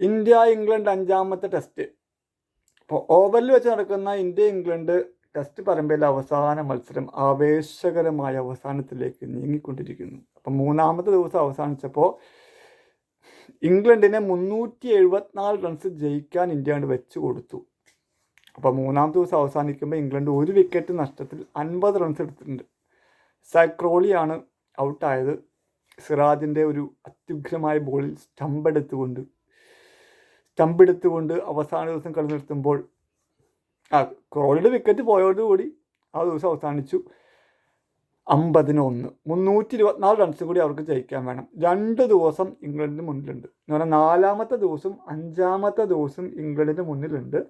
India England അഞ്ചാമത്തെ test ഇപ്പോൾ ഓവലിൽ വെച്ച് നടക്കുന്ന ഇന്ത്യ ഇംഗ്ലണ്ട് ടെസ്റ്റ് പരമ്പരയിലെ അവസാന മത്സരം ആവേശകരമായ അവസാനത്തിലേക്ക് നീങ്ങിക്കൊണ്ടിരിക്കുന്നു. അപ്പം മൂന്നാമത്തെ ദിവസം അവസാനിച്ചപ്പോൾ ഇംഗ്ലണ്ടിനെ മുന്നൂറ്റി എഴുപത്തിനാല് റൺസ് ജയിക്കാൻ ഇന്ത്യ കൊണ്ട് വെച്ച് കൊടുത്തു. അപ്പോൾ മൂന്നാമത്തെ ദിവസം അവസാനിക്കുമ്പോൾ ഇംഗ്ലണ്ട് ഒരു വിക്കറ്റ് നഷ്ടത്തിൽ അൻപത് റൺസ് എടുത്തിട്ടുണ്ട്. സൈക്രോളിയാണ് ഔട്ടായത് സിറാജിന്റെ ഒരു അത്യുഗ്രമായ ബോളിൽ സ്റ്റമ്പ് എടുത്തുകൊണ്ട് സ്റ്റമ്പ് അവസാന ദിവസം കളി നിർത്തുമ്പോൾ ആ ക്രോളിയുടെ വിക്കറ്റ് പോയതോടുകൂടി ആ ദിവസം അവസാനിച്ചു അമ്പതിന് ഒന്ന് മുന്നൂറ്റി ഇരുപത്തിനാല് റൺസ് കൂടി അവർക്ക് ജയിക്കാൻ വേണം. രണ്ട് ദിവസം ഇംഗ്ലണ്ടിന് മുന്നിലുണ്ട്. എന്ന് പറഞ്ഞാൽ നാലാമത്തെ ദിവസം അഞ്ചാമത്തെ ദിവസം ഇംഗ്ലണ്ടിന് മുന്നിലുണ്ട്.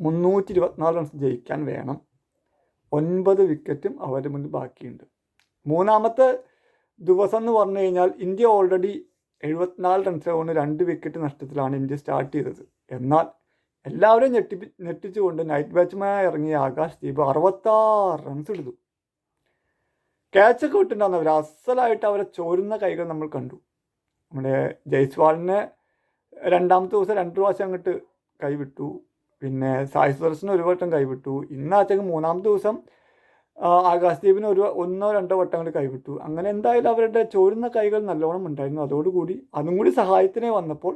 മുന്നൂറ്റി ഇരുപത്തിനാല് റൺസ് ജയിക്കാൻ വേണം. ഒൻപത് വിക്കറ്റും അവരുടെ മുന്നിൽ ബാക്കിയുണ്ട്. മൂന്നാമത്തെ ദിവസം എന്ന് പറഞ്ഞു കഴിഞ്ഞാൽ ഇന്ത്യ ഓൾറെഡി എഴുപത്തിനാല് റൺസ് കൊണ്ട് രണ്ട് വിക്കറ്റ് നഷ്ടത്തിലാണ് ഇന്ത്യ സ്റ്റാർട്ട് ചെയ്തത്. എന്നാൽ എല്ലാവരും ഞെട്ടി ഞെട്ടിച്ചുകൊണ്ട് നൈറ്റ് ബാറ്റ്സ്മാനായി ഇറങ്ങിയ ആകാശ് ദീപ് അറുപത്താറ് റൺസ് എടുത്തു. ക്യാച്ചൊക്കെ വിട്ടിട്ടുണ്ടായിരുന്നു. അവർ അസലായിട്ട് അവരെ ചോരുന്ന കൈകൾ നമ്മൾ കണ്ടു. നമ്മുടെ ജയ്സ്വാളിനെ രണ്ടാമത്തെ ദിവസം രണ്ട് പ്രാവശ്യം അങ്ങോട്ട് കൈവിട്ടു. പിന്നെ സായി സുദർശന് ഒരു വട്ടം കൈവിട്ടു. ഇന്നാച്ചക്ക് മൂന്നാമത്തെ ദിവസം ആകാശദീപിന് ഒരു ഒന്നോ രണ്ടോ വട്ടങ്ങൾ കൈവിട്ടു. അങ്ങനെ എന്തായാലും അവരുടെ ചോരുന്ന കൈകൾ നല്ലോണം ഉണ്ടായിരുന്നു. അതോടുകൂടി അതും കൂടി സഹായത്തിനെ വന്നപ്പോൾ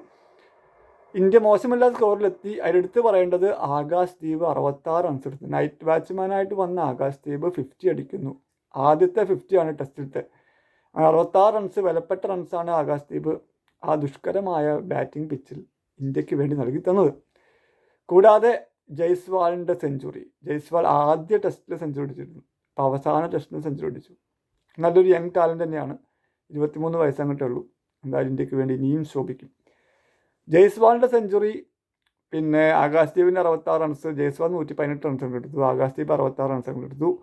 ഇന്ത്യ മോശമില്ലാത്ത സ്കോറിലെത്തി അതിലെടുത്ത് പറയേണ്ടത് ആകാശ് ദീപ് അറുപത്താറ് റൺസ് എടുത്തു നൈറ്റ് ബാറ്റ്സ്മാനായിട്ട് വന്ന ആകാശ് ദീപ് ഫിഫ്റ്റി അടിക്കുന്നു. ആദ്യത്തെ ഫിഫ്റ്റിയാണ് ടെസ്റ്റിലത്തെ അറുപത്താറ് റൺസ് വിലപ്പെട്ട റൺസാണ് ആകാശ് ദീപ് ആ ദുഷ്കരമായ ബാറ്റിംഗ് പിച്ചിൽ ഇന്ത്യയ്ക്ക് വേണ്ടി നൽകി തന്നത്. കൂടാതെ ജയ്സ്വാളിന്റെ സെഞ്ചുറി. ജയ്സ്വാൾ ആദ്യ ടെസ്റ്റിൽ സെഞ്ചുറി അടിച്ചിരുന്നു അപ്പോൾ അവസാന ടെസ്റ്റിൽ സെഞ്ചുറി അടിച്ചു നല്ലൊരു യങ് ടാലന്റ് തന്നെയാണ്. ഇരുപത്തിമൂന്ന് വയസ്സങ്ങട്ടേ ഉള്ളൂ. എന്തായാലും ഇന്ത്യയ്ക്ക് വേണ്ടി ഇനിയും ശോഭിക്കും. ജയ്സ്വാളിന്റെ സെഞ്ചുറി പിന്നെ ആകാശ്ദീപിന്റെ അറുപത്താറ് റൺസ് ജയ്സ്വാൾ നൂറ്റി പതിനെട്ട് റൺസ് എടുത്തു. ആകാശ്ദീപ് അറുപത്താറ് റൺസ് എടുത്തു.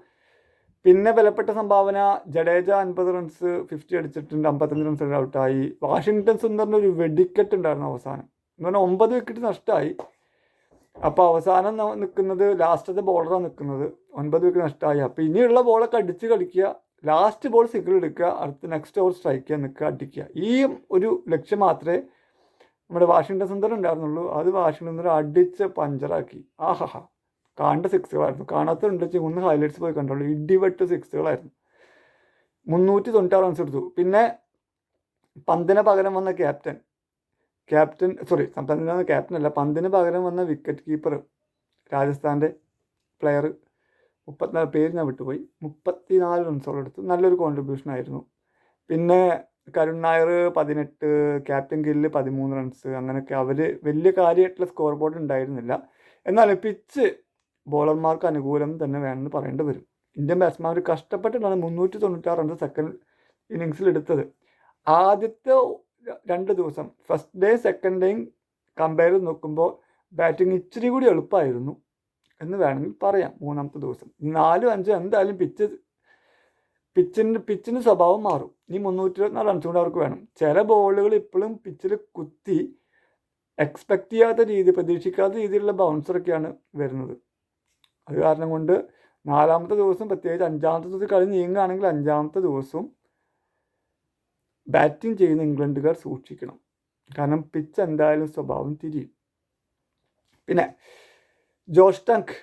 പിന്നെ വിലപ്പെട്ട സംഭാവന ജഡേജ അൻപത് റൺസ് ഫിഫ്റ്റി അടിച്ചിട്ടുണ്ട് അമ്പത്തഞ്ച് റൺസ് ഔട്ടായി വാഷിങ്ടൺ സുന്ദറിന്റെ ഒരു വെടിക്കെട്ട് ഉണ്ടായിരുന്നു അവസാനം. എന്ന് പറഞ്ഞാൽ ഒമ്പത് വിക്കറ്റ് നഷ്ടമായി അപ്പോൾ അവസാനം നിൽക്കുന്നത് ലാസ്റ്റത്തെ ബോളറാണ് നിൽക്കുന്നത് ഒൻപത് വിക്കറ്റ് നഷ്ടമായി. അപ്പോൾ ഇനിയുള്ള ബോളൊക്കെ അടിച്ച് കളിക്കുക. ലാസ്റ്റ് ബോൾ സിഗിൾ എടുക്കുക. അടുത്ത നെക്സ്റ്റ് ഓവർ സ്ട്രൈക്ക് ചെയ്യാൻ നിൽക്കുക അടിക്കുക. ഈ ഒരു ലക്ഷ്യം മാത്രമേ നമ്മുടെ വാഷിങ്ടൺ സുന്ദർ ഉണ്ടായിരുന്നുള്ളൂ. അത് വാഷിങ്ടൺ സുന്ദർ അടിച്ച് പഞ്ചറാക്കി ആഹാ കാണേണ്ട സിക്സുകളായിരുന്നു കാണാത്തുണ്ട് ഒന്ന് ഹൈലൈറ്റ്സ് പോയി കണ്ടോളൂ. ഇടിവെട്ട് സിക്സുകളായിരുന്നു മുന്നൂറ്റി തൊണ്ണൂറ്റാറ് റൺസ് എടുത്തു. പിന്നെ പന്തിന് പകരം വന്ന ക്യാപ്റ്റൻ ക്യാപ്റ്റൻ സോറി പന്തിന് ക്യാപ്റ്റൻ അല്ല പന്തിന് പകരം വന്ന വിക്കറ്റ് കീപ്പർ രാജസ്ഥാന്റെ പ്ലെയർ മുപ്പത്തിനാല് പേര് ഞാൻ വിട്ടുപോയി. മുപ്പത്തിനാല് റൺസോളം എടുത്തു. നല്ലൊരു കോൺട്രിബ്യൂഷൻ ആയിരുന്നു. പിന്നെ കരുൺ നായർ പതിനെട്ട് ക്യാപ്റ്റൻ ഗില്ല് പതിമൂന്ന് റൺസ് അങ്ങനെയൊക്കെ അവർ വലിയ കാര്യമായിട്ടുള്ള സ്കോർ ബോർഡ് ഉണ്ടായിരുന്നില്ല. എന്നാൽ പിച്ച് ബോളർമാർക്ക് അനുകൂലം തന്നെ വേണമെന്ന് പറയേണ്ടി വരും. ഇന്ത്യൻ ബാറ്റ്സ്മാൻ കഷ്ടപ്പെട്ടിട്ടാണ് മുന്നൂറ്റി തൊണ്ണൂറ്റാറ് റൺസ് സെക്കൻഡ് ഇന്നിങ്സിൽ എടുത്തത്. ആദ്യത്തെ രണ്ട് ദിവസം. ഫസ്റ്റ് ഡേ സെക്കൻഡ് ഡേയും കമ്പയർ ചെയ്ത് നോക്കുമ്പോൾ ബാറ്റിംഗ് ഇച്ചിരി കൂടി എളുപ്പമായിരുന്നു എന്ന് വേണമെങ്കിൽ പറയാം മൂന്നാമത്തെ ദിവസം. നാലും അഞ്ചും എന്തായാലും പിച്ച് പിച്ചിന്റെ പിച്ചിന്റെ സ്വഭാവം മാറും. ഈ മുന്നൂറ്റി ഇരുപത്തിനാല് റൺസ് കൂടെ അവർക്ക് വേണം. ചില ബോളുകൾ ഇപ്പോഴും പിച്ചിൽ കുത്തി എക്സ്പെക്റ്റ് ചെയ്യാത്ത രീതി പ്രതീക്ഷിക്കാത്ത രീതിയിലുള്ള ബൗൺസറൊക്കെയാണ് വരുന്നത്. അത് കാരണം കൊണ്ട് നാലാമത്തെ ദിവസം പ്രത്യേകിച്ച് അഞ്ചാമത്തെ ദിവസം കളി നീങ്ങുകയാണെങ്കിൽ അഞ്ചാമത്തെ ദിവസവും ബാറ്റിംഗ് ചെയ്യുന്ന ഇംഗ്ലണ്ടുകാർ സൂക്ഷിക്കണം. കാരണം പിച്ച് എന്തായാലും സ്വഭാവം തിരിയും. പിന്നെ Josh Tongue.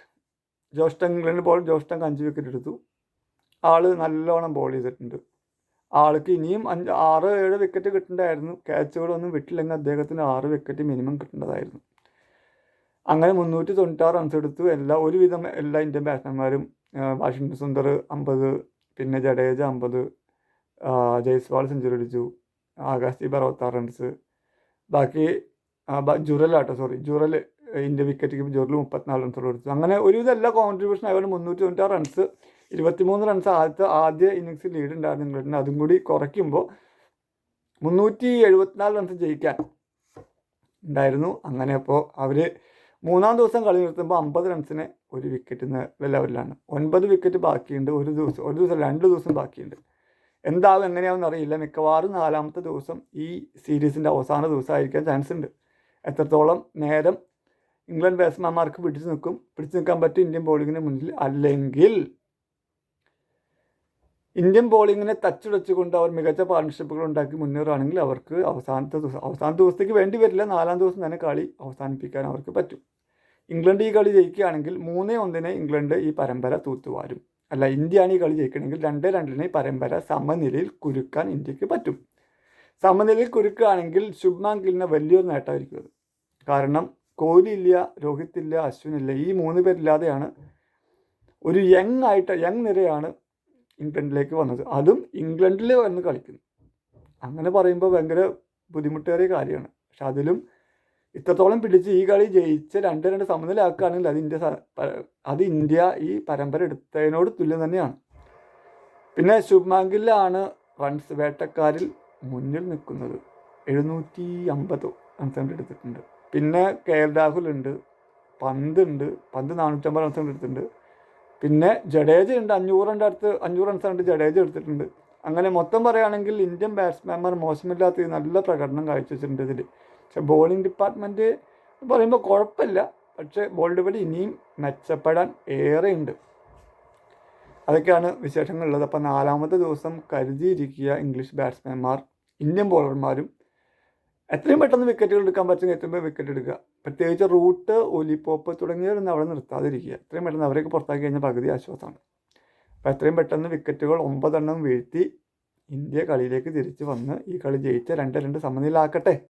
Josh Tongue England ball Josh Tongue അഞ്ച് വിക്കറ്റ് എടുത്തു. ആൾ നല്ലോണം ബോൾ ചെയ്തിട്ടുണ്ട്. ആൾക്ക് ഇനിയും അഞ്ച് ആറ് ഏഴ് വിക്കറ്റ് കിട്ടേണ്ടതായിരുന്നു ക്യാച്ചുകളൊന്നും വിട്ടില്ലെങ്കിൽ അദ്ദേഹത്തിന് ആറ് വിക്കറ്റ് മിനിമം കിട്ടേണ്ടതായിരുന്നു. അങ്ങനെ മുന്നൂറ്റി തൊണ്ണൂറ്റാറ് റൺസ് എടുത്തു. എല്ലാ ഒരുവിധം എല്ലാ ഇന്ത്യൻ ബാറ്റ്സ്മാൻമാരും വാഷിങ്ടൺ സുന്ദർ അമ്പത് പിന്നെ ജഡേജ അമ്പത് ജയ്സ്വാൾ സെഞ്ചുറി അടിച്ചു. ആകാശ് അറുപത്താറ് റൺസ് ബാക്കി ജുറലാട്ടോ sorry Jurel India wicket keep Jurel മുപ്പത്തിനാല് റൺസ് കൊടുത്തു. അങ്ങനെ ഒരുവിധം എല്ലാ കോൺട്രിബ്യൂഷൻ ആയതുകൊണ്ട് മുന്നൂറ്റി തൊണ്ണൂറ്റാറ് റൺസ് ഇരുപത്തിമൂന്ന് റൺസ് ആദ്യത്തെ ആദ്യ ഇന്നിങ്സിൽ ലീഡ് ഉണ്ടായിരുന്നു ഇംഗ്ലണ്ടിന്. അതും കൂടി കുറയ്ക്കുമ്പോൾ മുന്നൂറ്റി എഴുപത്തിനാല് റൺസ് ജയിക്കാൻ ഉണ്ടായിരുന്നു. അങ്ങനെ അപ്പോൾ അവർ മൂന്നാം ദിവസം കളി നിർത്തുമ്പോൾ അമ്പത് റൺസിന് ഒരു വിക്കറ്റ് എന്ന ലെവലിലാണ് ഒൻപത് വിക്കറ്റ് ബാക്കിയുണ്ട്. ഒരു ദിവസം ഒരു ദിവസം രണ്ട് ദിവസം ബാക്കിയുണ്ട്. എന്താവും എങ്ങനെയാവും അറിയില്ല മിക്കവാറും നാലാമത്തെ ദിവസം ഈ സീരീസിന്റെ അവസാന ദിവസമായിരിക്കാൻ ചാൻസ് ഉണ്ട്. എത്രത്തോളം നേരം ഇംഗ്ലണ്ട് ബാറ്റ്സ്മാൻമാർക്ക് പിടിച്ചു നിൽക്കും പിടിച്ചു നിൽക്കാൻ പറ്റും ഇന്ത്യൻ ബോളിങ്ങിന് മുന്നിൽ അല്ലെങ്കിൽ ഇന്ത്യൻ ബോളിങ്ങിനെ തച്ചുടച്ചുകൊണ്ട് അവർ മികച്ച പാർട്ണർഷിപ്പുകൾ ഉണ്ടാക്കി മുന്നേറുകയാണെങ്കിൽ അവർക്ക് അവസാനത്തെ ദിവസം അവസാന ദിവസത്തേക്ക് വേണ്ടി വരില്ല. നാലാം ദിവസം തന്നെ കളി അവസാനിപ്പിക്കാൻ അവർക്ക് പറ്റും. ഇംഗ്ലണ്ട് ഈ കളി ജയിക്കുകയാണെങ്കിൽ മൂന്നേ ഒന്നിന് ഇംഗ്ലണ്ട് ഈ പരമ്പര തൂത്തുവാരും. അല്ല ഇന്ത്യയാണ് ഈ കളി ജയിക്കണമെങ്കിൽ രണ്ട് രണ്ടിനെ പരമ്പര സമനിലയിൽ കുരുക്കാൻ ഇന്ത്യയ്ക്ക് പറ്റും. സമനിലയിൽ കുരുക്കുകയാണെങ്കിൽ ശുഭ്മാൻ ഗില്ലിന് വലിയൊരു നേട്ടമായിരിക്കും. അത് കാരണം കോഹ്ലി ഇല്ല രോഹിത് ഇല്ല അശ്വിൻ ഇല്ല ഈ മൂന്ന് പേരില്ലാതെയാണ് ഒരു യങ് ആയിട്ട് യങ് നിരയാണ് ഇംഗ്ലണ്ടിലേക്ക് വന്നത്. അതും ഇംഗ്ലണ്ടിൽ വന്ന് കളിക്കുന്നു. അങ്ങനെ പറയുമ്പോൾ ഭയങ്കര ബുദ്ധിമുട്ടേറിയ കാര്യമാണ്. പക്ഷെ അതിലും ഇത്രത്തോളം പിടിച്ച് ഈ കളി ജയിച്ച് രണ്ട് രണ്ട് സമനിലാക്കുകയാണെങ്കിൽ അത് ഇന്ത്യ അത് ഇന്ത്യ ഈ പരമ്പര എടുത്തതിനോട് തുല്യം തന്നെയാണ്. പിന്നെ ശുഭ്മാൻ ഗില്ലാണ് റൺസ് വേട്ടക്കാരിൽ മുന്നിൽ നിൽക്കുന്നത്. എഴുന്നൂറ്റി അമ്പത് റൺസ് എടുത്തിട്ടുണ്ട്. പിന്നെ കെ എൽ രാഹുൽ ഉണ്ട്. പന്ത് ഉണ്ട്. പന്ത് നാനൂറ്റമ്പത് റൺസ് എടുത്തിട്ടുണ്ട്. പിന്നെ ജഡേജ ഉണ്ട്. അഞ്ഞൂറ് റണ്ണിന്റെ അടുത്ത് അഞ്ഞൂറ് റൺസ് കണ്ട് ജഡേജ എടുത്തിട്ടുണ്ട്. അങ്ങനെ മൊത്തം പറയുകയാണെങ്കിൽ ഇന്ത്യൻ ബാറ്റ്സ്മാൻമാർ മോശമില്ലാത്ത നല്ല പ്രകടനം കാഴ്ചവെച്ചിട്ടുണ്ട് ഇതിൽ പക്ഷെ ബോളിംഗ് ഡിപ്പാർട്ട്മെന്റ് പറയുമ്പോൾ കുഴപ്പമില്ല. പക്ഷേ ബോളിന്റെ പടി ഇനിയും മെച്ചപ്പെടാൻ ഏറെയുണ്ട്. അതൊക്കെയാണ് വിശേഷങ്ങളുള്ളത്. അപ്പോൾ നാലാമത്തെ ദിവസം കരുതിയിരിക്കുക ഇംഗ്ലീഷ് ബാറ്റ്സ്മാൻമാർ ഇന്ത്യൻ ബോളർമാരും എത്രയും പെട്ടെന്ന് വിക്കറ്റുകൾ എടുക്കാൻ പറ്റുന്ന എത്തുമ്പോൾ വിക്കറ്റ് എടുക്കുക. പ്രത്യേകിച്ച് റൂട്ട് ഒലിപ്പോപ്പ് തുടങ്ങിയവരൊന്നും അവിടെ നിർത്താതിരിക്കുക. എത്രയും പെട്ടെന്ന് അവരെയൊക്കെ പുറത്താക്കി കഴിഞ്ഞാൽ പകുതി ആശ്വാസമാണ്. അപ്പോൾ എത്രയും പെട്ടെന്ന് വിക്കറ്റുകൾ ഒമ്പതെണ്ണം വീഴ്ത്തി ഇന്ത്യ കളിയിലേക്ക് തിരിച്ച് വന്ന് ഈ കളി ജയിച്ച രണ്ട് രണ്ട് സമനിലാക്കട്ടെ